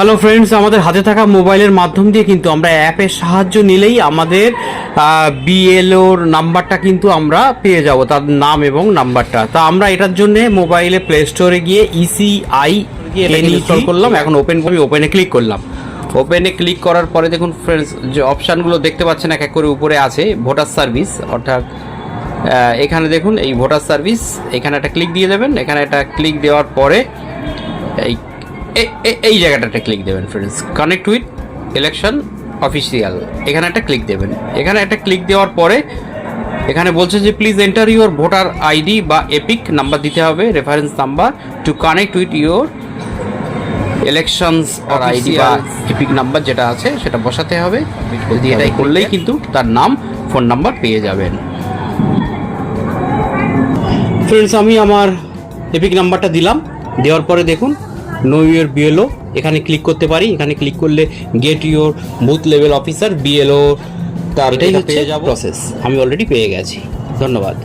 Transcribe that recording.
Hello friends আমাদের হাতে থাকা মোবাইলের মাধ্যম দিয়ে কিন্তু আমরা অ্যাপের সাহায্য নিলেই আমাদের বিএলওর নাম্বারটা কিন্তু আমরা পেয়ে যাব তার নাম এবং নাম্বারটা। তা আমরা এটার জন্য মোবাইলে প্লে স্টোরে গিয়ে E ইসিআই ইনস্টল করলাম। এখন ওপেন করি ওপেনে ক্লিক করলাম। ওপেনে ক্লিক করার পরে দেখুন ফ্রেন্ডস যে অপশানগুলো দেখতে পাচ্ছেন এক এক করে উপরে আছে ভোটার সার্ভিস অর্থাৎ এখানে দেখুন এই ভোটার সার্ভিস এখানে একটা ক্লিক দিয়ে দেবেন এখানে একটা ক্লিক দেওয়ার পরে এই এই জায়গাটাতে ক্লিক দেবেন friends connect with election official এখানে একটা ক্লিক দেবেন। এখানে একটা ক্লিক দেওয়ার পরে এখানে বলছে যে please enter your voter ID বা এপিক নাম্বার দিতে হবে reference number to connect with your elections R ID বা এপিক নাম্বার যেটা আছে সেটা বসাতে হবে। যদি এটাই করলেই কিন্তু তার নাম ফোন নাম্বার পেয়ে যাবেন। ফ্রেন্ডস আমি আমার এপিক নাম্বারটা দিলাম। দেওয়ার পরে দেখুন নো ইউর বিএলও এখানে ক্লিক করতে পারি। এখানে ক্লিক করলে get your booth level officer BLO তার এটাই হচ্ছে প্রসেস আমি অলরেডি পেয়ে গেছি। ধন্যবাদ।